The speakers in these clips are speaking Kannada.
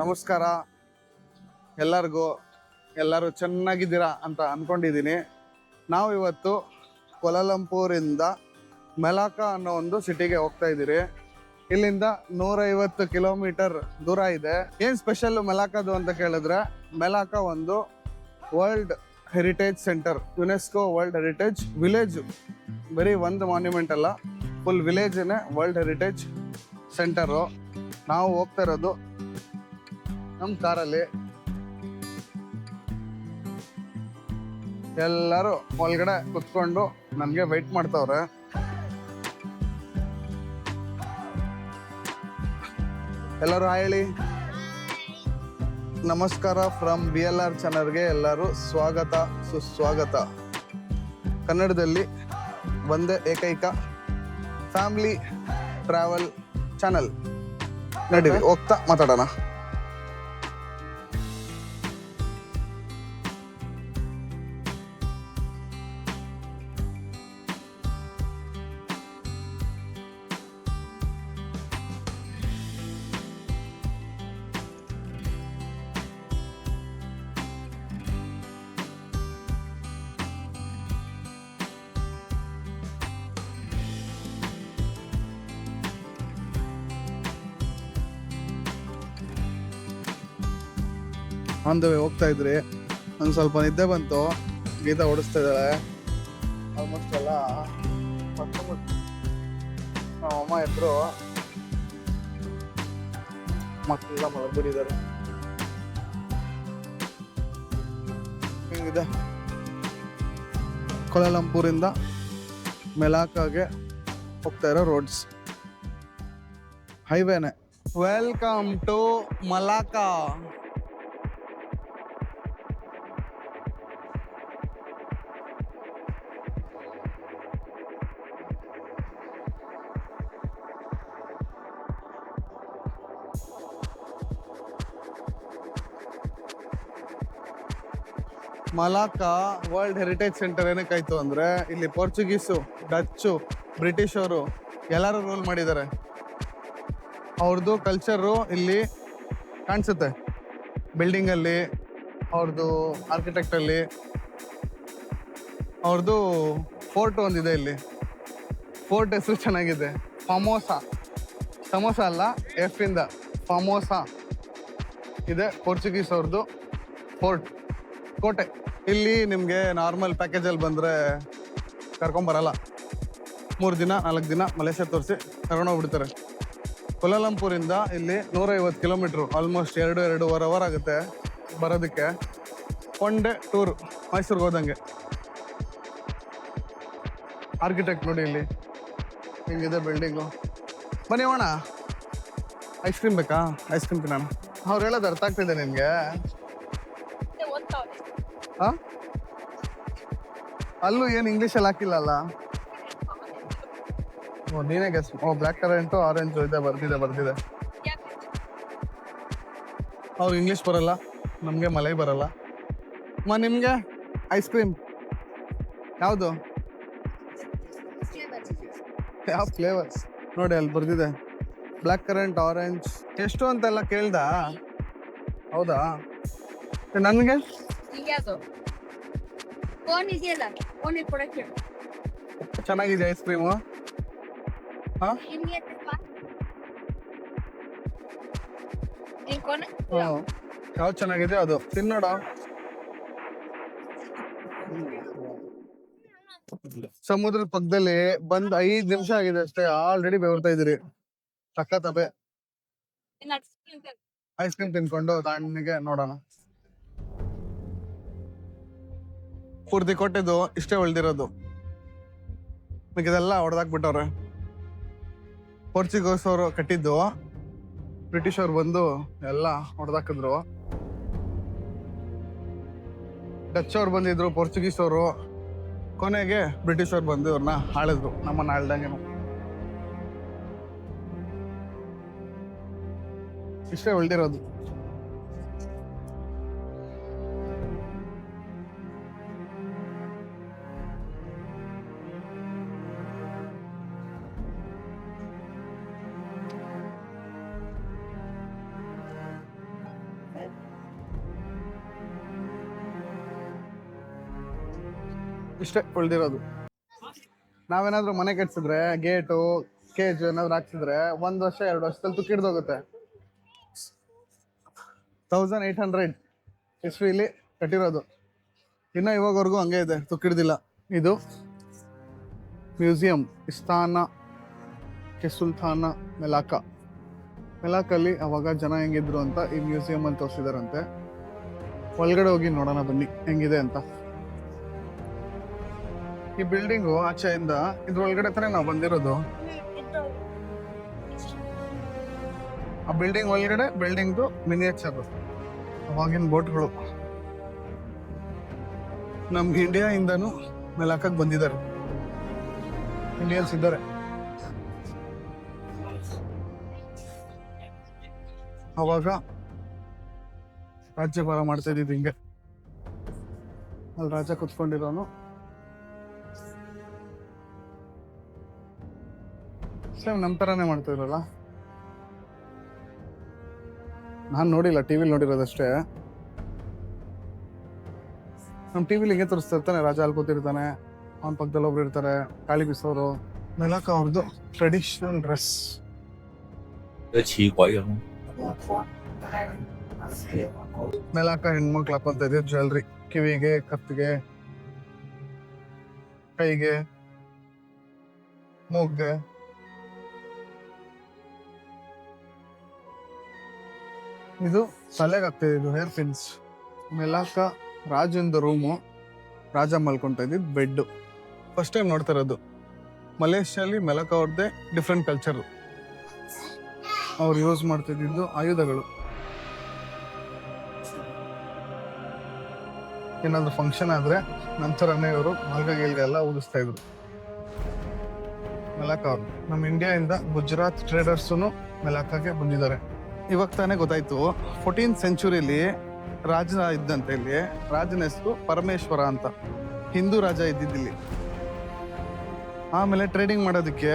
ನಮಸ್ಕಾರ. ಎಲ್ಲರಿಗೂ, ಎಲ್ಲರೂ ಚೆನ್ನಾಗಿದ್ದೀರಾ ಅಂತ ಅಂದ್ಕೊಂಡಿದ್ದೀನಿ ನಾವು ಇವತ್ತು ಕೊಲಲಂಪೂರಿಂದ ಮೆಲಾಕ ಅನ್ನೋ ಒಂದು ಸಿಟಿಗೆ ಹೋಗ್ತಾ ಇದ್ದೀರಿ. ಇಲ್ಲಿಂದ ನೂರೈವತ್ತು ಕಿಲೋಮೀಟರ್ ದೂರ ಇದೆ. ಏನು ಸ್ಪೆಷಲ್ ಮೆಲಾಕದು ಅಂತ ಕೇಳಿದ್ರೆ, ಮೆಲಾಕ ಒಂದು world heritage centre, UNESCO world heritage village. ಬರೀ ಒಂದು ಮಾನ್ಯುಮೆಂಟ್ ಅಲ್ಲ ಫುಲ್ ವಿಲೇಜನೇ ವರ್ಲ್ಡ್ ಹೆರಿಟೇಜ್ ಸೆಂಟರು. ನಾವು ಹೋಗ್ತಾ ಇರೋದು ನಮ್ಮ ಕಾರಲ್ಲಿ. ಎಲ್ಲರೂ ಒಳಗಡೆ ಕುತ್ಕೊಂಡು ನನಗೆ ವೆಯ್ಟ್ ಮಾಡ್ತಾವ್ರೆ. ಎಲ್ಲರೂ ಹೇಳಿ. ನಮಸ್ಕಾರ ಫ್ರಮ್ ಬಿ ಎಲ್ ಆರ್ ಚಾನಲ್ಗೆ ಎಲ್ಲರೂ ಸ್ವಾಗತ, ಸುಸ್ವಾಗತ. ಕನ್ನಡದಲ್ಲಿ ಒಂದೇ ಏಕೈಕ ಫ್ಯಾಮಿಲಿ ಟ್ರಾವೆಲ್ ಚಾನಲ್ ನಡೀರಿ, ಹೋಗ್ತಾ ಮಾತಾಡೋಣ. ಆನ್ ದ ವೇ ಹೋಗ್ತಾ ಇದ್ರಿ. ಒಂದು ಸ್ವಲ್ಪ ನಿದ್ದೆ ಬಂತು. ಗೀತಾ ಓಡಿಸ್ತಾ ಇದ್ದಾಳೆ. ಆಲ್ಮೋಸ್ಟ್ ಎಲ್ಲ. ನಮ್ಮ ಅಮ್ಮ ಇದ್ರು ಮಕ್ಕಳೆಲ್ಲ ಮಲಗ್ಬಿಟ್ಟಿದ್ದಾರೆ. ಹಿಂಗಿದೆ? ಕೊಳಲಂಪೂರಿಂದ ಮೆಲಾಕಾಗೆ ಹೋಗ್ತಾ ಇರೋ roads. ಹೈವೇನೆ. Welcome to Malacca Malacca world heritage centre ಏನಕ್ಕಾಯ್ತು ಅಂದ್ರೆ ಇಲ್ಲಿ ಪೋರ್ಚುಗೀಸು ಡಚ್ಚು ಬ್ರಿಟಿಷರು ಎಲ್ಲರೂ ರೂಲ್ ಮಾಡಿದ್ದಾರೆ. ಅವ್ರದ್ದು ಕಲ್ಚರು ಇಲ್ಲಿ ಕಾಣಿಸುತ್ತೆ. ಬಿಲ್ಡಿಂಗ್ ಅಲ್ಲಿ ಅವ್ರದ್ದು ಆರ್ಕಿಟೆಕ್ಟ್ ಅಲ್ಲಿ ಅವ್ರದ್ದು ಫೋರ್ಟ್ ಒಂದಿದೆ ಇಲ್ಲಿ. ಫೋರ್ಟ್ ಹೆಸರು ಚೆನ್ನಾಗಿದೆ. ಫಮೋಸಾ ಸಮೋಸ ಅಲ್ಲ ಎಫ್ ಇಂದ ಫಮೋಸಾ ಇದೆ ಪೋರ್ಚುಗೀಸ್ ಅವ್ರದ್ದು ಫೋರ್ಟ್ ಕೋಟೆ. ಇಲ್ಲಿ ನಿಮಗೆ ನಾರ್ಮಲ್ ಪ್ಯಾಕೇಜಲ್ಲಿ ಬಂದರೆ ಕರ್ಕೊಂಬರಲ್ಲ. ಮೂರು ದಿನ, ನಾಲ್ಕು ದಿನ ಮಲೇಷ್ಯಾ ತೋರಿಸಿ ಕರ್ಕೊಂಡೋಗ್ಬಿಡ್ತಾರೆ ಕೊಲಾಲಂಪುರಿಂದ ಇಲ್ಲಿ ನೂರೈವತ್ತು ಕಿಲೋಮೀಟ್ರು ಆಲ್ಮೋಸ್ಟ್ ಎರಡು, ಎರಡೂವರೆ ಅವರ್ ಆಗುತ್ತೆ ಬರೋದಕ್ಕೆ. ಒನ್ ಡೇ ಟೂರ್ ಮೈಸೂರಿಗೆ ಹೋದಂಗೆ. ಆರ್ಕಿಟೆಕ್ಟ್ ನೋಡಿ ಇಲ್ಲಿ. ಹಿಂಗಿದೆ ಬಿಲ್ಡಿಂಗು ಬನ್ನಿ ಹೋಣ ಐಸ್ ಕ್ರೀಮ್ ಬೇಕಾ? ಐಸ್ ಕ್ರೀಮ್ ತಿನ್ನೋಣ. ಅವ್ರು ಹೇಳೋದು ಅರ್ಥ ಆಗ್ತಿದೆ ನಿನಗೆ ಹಾ ಅಲ್ಲೂ ಏನು ಇಂಗ್ಲೀಷಲ್ಲಿ ಹಾಕಿಲ್ಲಲ್ಲ? ಓ, ನೀನೇ ಗೆಸ್ ಓ ಬ್ಲ್ಯಾಕ್ ಕರೆಂಟು ಆರೆಂಜು ಇದೆ ಬರ್ತಿದೆ ಬರ್ತಿದೆ ಅವ್ರು ಇಂಗ್ಲಿಷ್ ಬರಲ್ಲ, ನಮಗೆ ಮಲೈ ಬರಲ್ಲ. ಮ, ನಿಮಗೆ ಐಸ್ ಕ್ರೀಮ್ ಯಾವುದು? ಯಾವ ಫ್ಲೇವರ್ಸ್ ನೋಡಿ, ಅಲ್ಲಿ ಬರ್ತಿದೆ ಬ್ಲ್ಯಾಕ್ ಕರೆಂಟ್ ಆರೆಂಜ್ ಎಷ್ಟು ಅಂತೆಲ್ಲ ಕೇಳ್ದ? ಹೌದಾ? ನನಗೆ? ಯಾವುದು ಫೋನ್ ಇದೆಯಲ್ಲ ಫೋನ್ ಕೊಡಕ್ಕೆ ಚೆನ್ನಾಗಿದೆ ಐಸ್ ಕ್ರೀಮು ಹಾ ನಿಮ್ಗೆ ನೀನ್ ಕೊನೆ ಯಾವ್ದು ಚೆನ್ನಾಗಿದೆ ಅದು ತಿನ್ನೋಡ ಸಮುದ್ರದ ಪಕ್ಕದಲ್ಲಿ ಬಂದ್ ಐದ್ ನಿಮಿಷ ಆಗಿದೆ ಅಷ್ಟೇ ಆಲ್ರೆಡಿ ಬೆವರ್ತಾ ಇದೀರಿ ಸಕ್ಕ ತಪೆ ಐಸ್ ಕ್ರೀಮ್ ತಿನ್ಕೊಂಡು ತಣ್ಣಗೆ ನೋಡೋಣ ಪೂರ್ತಿ ಕೊಟ್ಟಿದ್ದು ಇಷ್ಟೇ ಉಳ್ದಿರೋದು. ಇದೆಲ್ಲ ಹೊಡೆದಾಕ್ಬಿಟ್ಟವ್ರೆ ಪೋರ್ಚುಗೀಸ್ ಅವರು ಕಟ್ಟಿದ್ದು ಬ್ರಿಟಿಷ್ ಅವ್ರು ಬಂದು ಎಲ್ಲ ಹೊಡೆದಾಕಿದ್ರು ಡಚ್ ಅವ್ರು ಬಂದಿದ್ರು ಪೋರ್ಚುಗೀಸ್ ಅವರು ಕೊನೆಗೆ ಬ್ರಿಟಿಷ್ ಅವ್ರು ಬಂದು ಇವ್ರನ್ನ ಆಳಿದ್ರು, ನಮ್ಮನ್ನ ಆಳ್ದಂಗೆ ಇಷ್ಟೇ ಉಳ್ದಿರೋದು. ಇಷ್ಟೇ ಉಳ್ದಿರೋದು. ನಾವೇನಾದ್ರೂ ಮನೆ ಕಟ್ಸಿದ್ರೆ, ಗೇಟು ಕೇಜ್ ಏನಾದ್ರು ಹಾಕ್ಸಿದ್ರೆ ಒಂದ್ ವರ್ಷ, ಎರಡು ವರ್ಷದಲ್ಲಿ ತುಕ್ಕಿಡ್ದೋಗುತ್ತೆ ತೌಸಂಡ್ ಏಟ್ ಹಂಡ್ರೆಡ್ ಹಿಸ್ಟ್ರಿಲಿ ಕಟ್ಟಿರೋದು. ಇನ್ನ ಇವಾಗವರೆಗೂ ಹಂಗೆ ಇದೆ ತುಕ್ಕಿಡ್ದಿಲ್ಲ ಇದು ಮ್ಯೂಸಿಯಂ ಇಸ್ತಾನ ಕೆ ಸುಲ್ತಾನ ಮೆಲಾಕ. ಮೆಲಾಕಲ್ಲಿ ಅವಾಗ ಜನ ಹೆಂಗಿದ್ರು ಅಂತ ಈ ಮ್ಯೂಸಿಯಂ ಅಲ್ಲಿ ತೋರಿಸಿದಾರಂತೆ. ಒಳಗಡೆ ಹೋಗಿ ನೋಡೋಣ ಬನ್ನಿ, ಹೆಂಗಿದೆ ಅಂತ. ಈ ಬಿಲ್ಡಿಂಗ್ ಆಚೆಯಿಂದ ಇದ್ರೊಳಗಡೆ ತಾನೆ ನಾವು ಬಂದಿರೋದು. ಆ ಬಿಲ್ಡಿಂಗ್ ಒಳಗಡೆ ಬಿಲ್ಡಿಂಗ್ದು ಮಿನಿಯೇಚರ್ ಅವಾಗಿನ ಬೋಟ್ಗಳು. ನಮ್ಗೆ ಇಂಡಿಯಾ ಇಂದನು ಮೆಲಾಕಕ್ಕೆ ಬಂದಿದ್ದಾರೆ. ಇಂಡಿಯನ್ಸ್ ಇದ್ದಾರೆ. ಅವಾಗ ರಾಜ್ಯಭಾರ ಮಾಡ್ತಾ ಇದ್ದಿದ್ದು ಹಿಂಗೆ. ಅಲ್ಲಿ ರಾಜ ಕುತ್ಕೊಂಡಿರೋನು. ಸೇಮ್ ನಮ್ಮ ಥರನೇ ಮಾಡ್ತಿದ್ರಲ್ಲ ನಾನು ನೋಡಿಲ್ಲ ಟಿ ವಿಲಿ ನೋಡಿರೋದಷ್ಟೇ. ನಮ್ಮ ಟಿ ವಿಲಿ ಹಿಂಗೆ ತೋರಿಸ್ತಿರ್ತಾನೆ ರಾಜ ಅಲ್ಲಿ ಕೂತಿರ್ತಾನೆ, ಅವ್ನ ಪಕ್ಕದಲ್ಲಿ ಒಬ್ರು ಇರ್ತಾರೆ ಕಾಳಿ ಬಿಸೋರು. ಮೆಲಾಕ ಅವ್ರದ್ದು ಟ್ರೆಡಿಷನಲ್ ಡ್ರೆಸ್ ಮೆಲಾಕ ಹೆಣ್ಮಕ್ಳು ಹಾಕೊಂತ ಇದೆ ಜ್ಯುವೆಲ್ರಿ ಕಿವಿಗೆ, ಕತ್ತಿಗೆ, ಕೈಗೆ, ಮೂಗ್ಗೆ. ಇದು ತಲೆಗೆ ಆಗ್ತಿದೆ ಇದು ಹೇರ್ ಪಿನ್ಸ್ ಮೆಲಾಕ ರಾಜಂದು ರೂಮು ರಾಜ ಮಲ್ಕೊಂತ ಇದ್ದಿದ್ದು ಬೆಡ್ ಫಸ್ಟ್ ಟೈಮ್ ನೋಡ್ತಾ ಇರೋದು. ಮಲೇಷ್ಯಲ್ಲಿ ಮೆಲಕ ಅವ್ರದ್ದೇ ಡಿಫ್ರೆಂಟ್ ಕಲ್ಚರು ಅವ್ರು ಯೂಸ್ ಮಾಡ್ತಿದ್ದಿದ್ದು ಆಯುಧಗಳು. ಏನಾದರೂ ಫಂಕ್ಷನ್ ಆದ್ರೆ ನಂತರನೇ ಇವರು ಎಲ್ಲ ಊದಿಸ್ತಾ ಇದ್ರು. ಮೆಲಾಕ ಅವರು. ನಮ್ಮ ಇಂಡಿಯಾದಿಂದ ಗುಜರಾತ್ ಟ್ರೇಡರ್ಸು ಮೆಲಾಕಾಗೆ ಬಂದಿದ್ದಾರೆ. ಇವಾಗ ತಾನೇ ಗೊತ್ತಾಯ್ತು. ಫೋರ್ಟೀನ್ ಸೆಂಚುರಿಲಿ ರಾಜ ಇದ್ದಂತೆ ಇಲ್ಲಿ. ರಾಜನ ಹೆಸರು ಪರಮೇಶ್ವರ ಅಂತ. ಹಿಂದೂ ರಾಜ ಇದ್ದಿದ್ದಿಲ್ಲಿ ಆಮೇಲೆ ಟ್ರೇಡಿಂಗ್ ಮಾಡೋದಕ್ಕೆ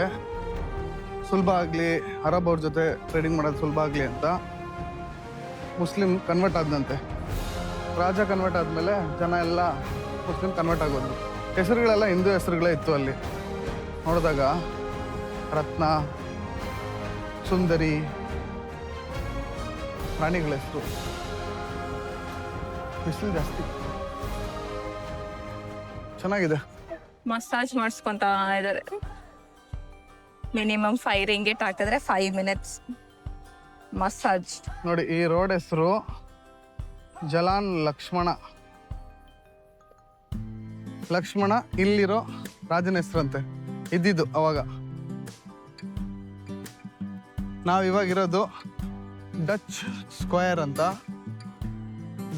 ಸುಲಭ ಆಗಲಿ, ಅರಬ್ ಅವ್ರ ಜೊತೆ ಟ್ರೇಡಿಂಗ್ ಮಾಡೋದು ಸುಲಭ ಆಗಲಿ ಅಂತ ಮುಸ್ಲಿಂ ಕನ್ವರ್ಟ್ ಆದಂತೆ ರಾಜ ಕನ್ವರ್ಟ್ ಆದಮೇಲೆ ಜನ ಎಲ್ಲ ಮುಸ್ಲಿಂ ಕನ್ವರ್ಟ್ ಆಗೋದು. ಹೆಸರುಗಳೆಲ್ಲ ಹಿಂದೂ ಹೆಸರುಗಳೇ ಇತ್ತು ಅಲ್ಲಿ. ನೋಡಿದಾಗ ರತ್ನ, ಸುಂದರಿ ಪ್ರಾಣಿಗಳ ಹೆಸರು ಬಿಸಿಲು ಜಾಸ್ತಿ. ಚೆನ್ನಾಗಿದೆ. ಮಸಾಜ್ ಮಾಡಿಸ್ಕೊಂತ ಇದ್ದಾರೆ ಮಿನಿಮಮ್ ಫೈವ್ ಇಟ್ ಹಾಕಿದ್ರೆ ಫೈವ್ ಮಿನಿಟ್ಸ್ ಮಸಾಜ್. ನೋಡಿ ಈ ರೋಡ್ ಹೆಸರು ಜಲಾನ್ ಲಕ್ಷ್ಮಣ. ಲಕ್ಷ್ಮಣ ಇಲ್ಲಿರೋ ರಾಜನ ಹೆಸರಂತೆ. ಇದ್ದಿದ್ದು ಅವಾಗ. ನಾವು ಇವಾಗಿರೋದು ಡಚ್ ಸ್ಕ್ವಯರ್ ಅಂತ.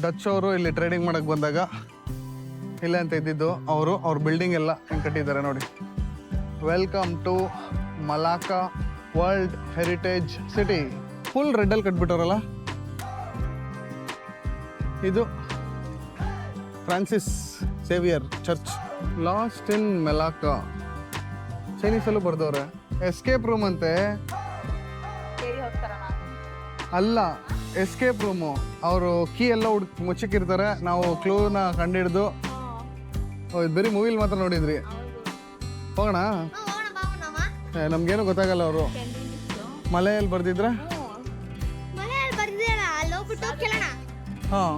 ಡಚ್ ಅವರು ಇಲ್ಲಿ ಟ್ರೇಡಿಂಗ್ ಮಾಡಕ್ ಬಂದಾಗ ಇಲ್ಲೇ ಅಂತ ಇದ್ದಿದ್ದು ಅವರು, ಅವ್ರ ಬಿಲ್ಡಿಂಗ್ ಎಲ್ಲ ಹೆಂಗ್ ಕಟ್ಟಿದ್ದಾರೆ ನೋಡಿ. Welcome to Malacca world heritage city full ರೆಡ್ಡಲ್ಲಿ ಕಟ್ಬಿಟ್ಟವ್ರಲ್ಲ. ಇದು Francis Xavier church. Last in Melaka ಚೈನೀಸಲ್ಲೂ ಬರ್ದವ್ರೆ. ಎಸ್ಕೇಪ್ ರೂಮ್ ಅಂತೆ. ಅಲ್ಲ ಎಸ್ಕೇಪ್ ರೂಮು ಅವರು ಕೀ ಎಲ್ಲ ಹುಡುಕ್ ಮುಚ್ಚಕ್ಕಿರ್ತಾರೆ. ನಾವು ಕ್ಲೂನ ಕಂಡಿಡ್ದು. ಬರೀ ಮೂವಿಲಿ ಮಾತ್ರ ನೋಡಿದ್ರಿ? ಹೋಗೋಣ? ನಮ್ಗೇನು ಗೊತ್ತಾಗಲ್ಲ ಅವರು. ಮಲೆಯಲ್ಲಿ ಬರ್ದಿದ್ರ? ಹಾಂ.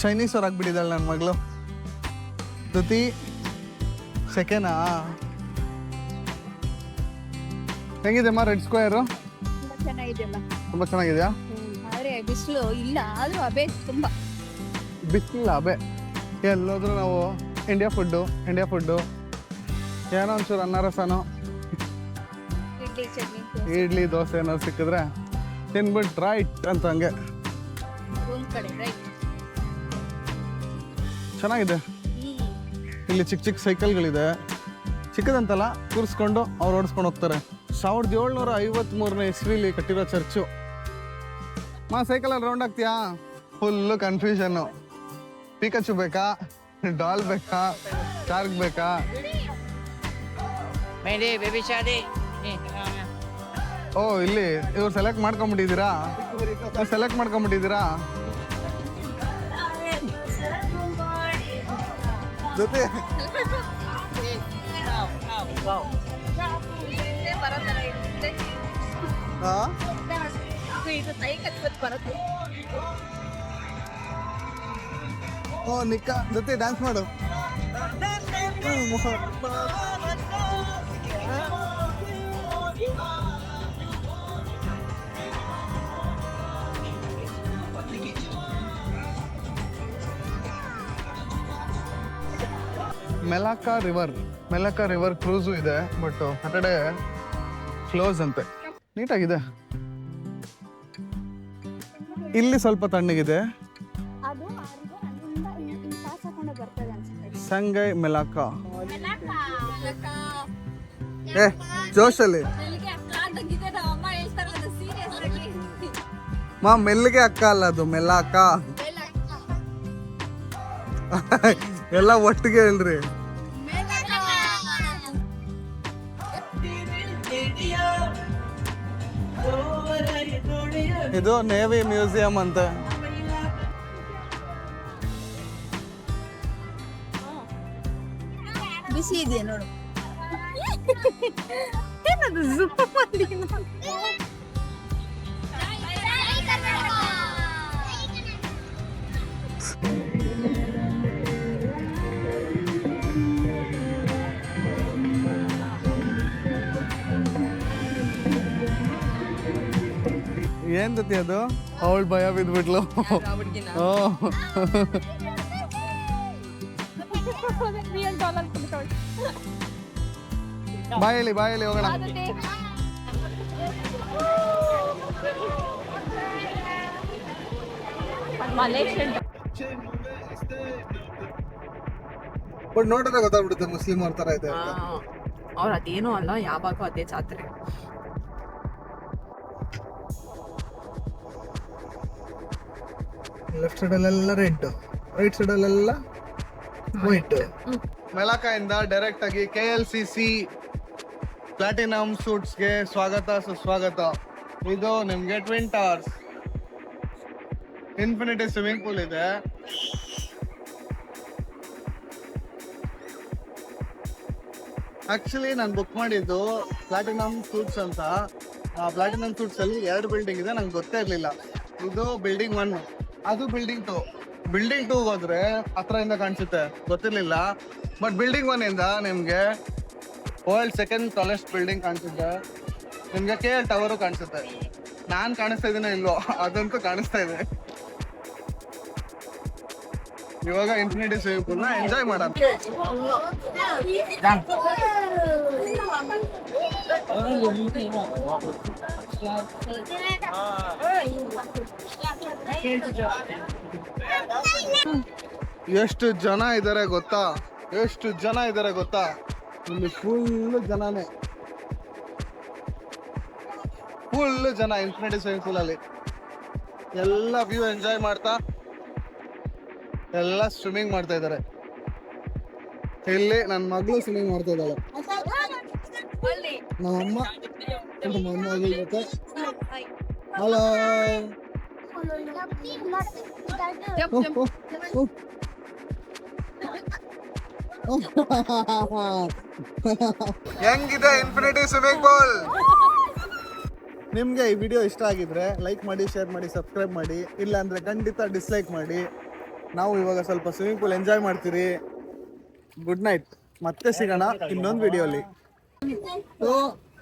ಚೈನೀಸ್ ಅವ್ರು ಆಗ್ಬಿಟ್ಟಿದ್ದಾಳೆ ನನ್ನ ಮಗಳು. ಧೃತಿ ಸೆಕೆನಾ? ಹೆಂಗಿದೆಮ್ಮ red square ಚೆನ್ನಾಗಿದೆಯಲ್ಲ? ತುಂಬ ಚೆನ್ನಾಗಿದೆಯಾ? ಆದ್ರೆ ಬಿಸಿಲು ಇಲ್ಲ ಆದ್ರೂ ಅಬೆ ತುಂಬಾ. ಬಿಸಿಲಿಲ್ಲ ಅಬೆ ಎಲ್ಲೋದ್ರೂ ನಾವು ಇಂಡಿಯಾ ಫುಡ್ಡು ಇಂಡಿಯಾ ಫುಡ್ಡು ಏನೋ ಒಂಚೂರು ಅನ್ನ ರಸನೋ. ಇಡ್ಲಿ ಚಟ್ನಿ ಇಡ್ಲಿ ದೋಸೆ ಏನಾದ್ರು ಸಿಕ್ಕಿದ್ರೆ ತಿನ್ಬಿಟ್ಟು ರೈಟ್ ಅಂತ ಹಂಗೆ ಕಡೆ ರೈಟ್ ಚೆನ್ನಾಗಿದೆ. ಇಲ್ಲಿ ಚಿಕ್ಕ ಚಿಕ್ಕ ಸೈಕಲ್ಗಳಿದೆ ಚಿಕ್ಕದಂತಲ್ಲ ಕೂರಿಸ್ಕೊಂಡು ಅವ್ರು ಓಡಿಸ್ಕೊಂಡು ಹೋಗ್ತಾರೆ. ಸಾವಿರದ ಏಳ್ನೂರ ಐವತ್ತ್ಮೂರನೇ ಇಸ್ವಿಲಿ ಕಟ್ಟಿರೋ ಚರ್ಚು. ಮಾ ಸೈಕಲ್ ಅಲ್ಲಿ ರೌಂಡ್ ಆಗ್ತೀಯಾ? ಫುಲ್ಲು ಕನ್ಫ್ಯೂಷನ್ ಪೀಕಚ್ಚು ಬೇಕಾ? ಡಾಲ್ ಬೇಕಾ? ಶಾರ್ಕ್ ಬೇಕಾ? ಓ ಇಲ್ಲಿ ಇವ್ರು ಸೆಲೆಕ್ಟ್ ಮಾಡ್ಕೊಂಬಿಟ್ಟಿದ್ದೀರಾ? ಸೆಲೆಕ್ಟ್ ಮಾಡ್ಕೊಂಬಿಟ್ಟಿದ್ದೀರಾ? ಜೊತೆ ಕೈ ಓ ನಿಕ್ಕ, ಜೊತೆ ಡ್ಯಾನ್ಸ್ ಮಾಡು. Melaka river Melaka river cruise ಇದೆ ಬಟ್ ಸಾಟರ್ಡೆ ಕ್ಲೋಸ್ ಅಂತೆ. ನೀಟಾಗಿದೆ ಇಲ್ಲಿ ಸ್ವಲ್ಪ ತಣ್ಣಗಿದೆ ಸಂಗೈ ಮೆಲಾಕ ಏ ಜೋಶಲ್ಲಿ ಮಾ ಮೆಲ್ಲಿಗೆ ಅಕ್ಕ ಅಲ್ಲ ಅದು ಮೆಲಾಕ ಎಲ್ಲ ಒಟ್ಟಿಗೆ ಹೇಳ್ರಿ ಇದು ನೇವಿ ಮ್ಯೂಸಿಯಂ ಅಂತ. ಬಿಸಿ ಇದೆಯಾ ನೋಡು? ಏನದು ಏನ್ ಜೊತೆ ಅದು? ಅವಳು ಭಯ ಬಿದ್ಬಿಟ್ಲು. ಬಾಯಲ್ಲಿ ಬಾಯಲ್ಲಿ ಹೋಗೋಣ. ಬಟ್ ನೋಡಿದ್ರೆ ಗೊತ್ತಾಗ್ಬಿಡುತ್ತೆ ಮುಸ್ಲಿಂ ಅವ್ರ ತರ ಇದೆ. ಅವ್ರ ಅದೇನೂ ಅಲ್ಲ ಯಾವಾಗೂ ಅದೇ ಜಾತ್ರೆ. ಲೆಫ್ಟ್ ಸೈಡಲ್ಲೆಲ್ಲ ರೆಡ್ ರೈಟ್ ಸೈಡಲ್ಲೆಲ್ಲ ವೈಟ್ ಮೆಲಾಕಾಯಿಂದ ಡೈರೆಕ್ಟ್ ಆಗಿ K L C C platinum ಸೂಟ್ಸ್ಗೆ ಸ್ವಾಗತ ಸುಸ್ವಾಗತ. ಇದು ನಿಮ್ಗೆ twin towers infinity swimming pool ಇದೆ. ಆಕ್ಚುಲಿ ನಾನು ಬುಕ್ ಮಾಡಿದ್ದು ಪ್ಲಾಟಿನಮ್ ಸೂಟ್ಸ್ ಅಂತ. ಆ ಪ್ಲಾಟಿನಮ್ ಸೂಟ್ಸ್ ಅಲ್ಲಿ ಎರಡು ಬಿಲ್ಡಿಂಗ್ ಇದೆ ನಂಗೆ ಗೊತ್ತೇ ಇರಲಿಲ್ಲ. ಇದು ಬಿಲ್ಡಿಂಗ್ ಒನ್ ಅದು ಬಿಲ್ಡಿಂಗ್ ಟು ಬಿಲ್ಡಿಂಗ್ ಟೂ ಹೋದ್ರೆ ಹತ್ರದಿಂದ ಕಾಣಿಸುತ್ತೆ. ಗೊತ್ತಿರ್ಲಿಲ್ಲ. ಬಟ್ ಬಿಲ್ಡಿಂಗ್ ಒನ್ ಇಂದ ನಿಮ್ಗೆ ವರ್ಲ್ಡ್ ಸೆಕೆಂಡ್ ಟಾಲೆಸ್ಟ್ ಬಿಲ್ಡಿಂಗ್ ಕಾಣಿಸುತ್ತೆ. ನಿಮ್ಗೆ ಕೆ ಎಲ್ ಟವರು ಕಾಣಿಸುತ್ತೆ. ನಾನ್ ಕಾಣಿಸ್ತಾ ಇದ್ದೀನೋ ಇಲ್ವೋ, ಅದಂತೂ ಕಾಣಿಸ್ತಾ ಇದೆ. ಇವಾಗ ಇನ್ಫಿನಿಟಿ ಸ್ವಿಮ್ಮಿಂಗ್ ಎಂಜಾಯ್ ಮಾಡೋಣ. ಎಷ್ಟು ಜನ ಇದ್ದಾರೆ ಗೊತ್ತಾ? ಎಷ್ಟು ಜನ ಇದ್ದಾರೆ ಗೊತ್ತಾ? ಇಲ್ಲಿ ಫುಲ್ ಜನನೇ. ಫುಲ್ ಜನ ಇನ್ಫಿನಿಟಿ ಸ್ವಿಮ್ಮಿಂಗ್ ಪೂಲ್ ಅಲ್ಲಿ. ಎಲ್ಲ ವ್ಯೂ ಎಂಜಾಯ್ ಮಾಡ್ತಾ ಎಲ್ಲ ಸ್ವಿಮ್ಮಿಂಗ್ ಮಾಡ್ತಾ ಇದ್ದಾರೆ ಇಲ್ಲಿ ನನ್ನ ಮಗಳು ಸ್ವಿಮ್ಮಿಂಗ್ ಮಾಡ್ತಾ ಇದ್ದಾಳೆ. ನಮ್ಮಮ್ಮ ನಮ್ಮ ಮೊಮ್ಮಗಳ ಜೊತೆ ಹಲೋ ಹೆಂಗಿದೆ ಇನ್ಫಿನಿಟಿ ಸ್ವಿಮ್ಮಿಂಗ್ ಪೂಲ್ ನಿಮ್ಗೆ ಈ ವಿಡಿಯೋ ಇಷ್ಟ ಆಗಿದ್ರೆ ಲೈಕ್ ಮಾಡಿ ಶೇರ್ ಮಾಡಿ ಸಬ್ಸ್ಕ್ರೈಬ್ ಮಾಡಿ. ಇಲ್ಲ ಅಂದ್ರೆ ಖಂಡಿತ ಡಿಸ್ಲೈಕ್ ಮಾಡಿ. ನಾವು ಇವಾಗ ಸ್ವಲ್ಪ ಸ್ವಿಮ್ಮಿಂಗ್ ಪೂಲ್ ಎಂಜಾಯ್ ಮಾಡ್ತೀರಿ. ಗುಡ್ ನೈಟ್ ಮತ್ತೆ ಸಿಗೋಣ ಇನ್ನೊಂದು ವಿಡಿಯೋಲಿ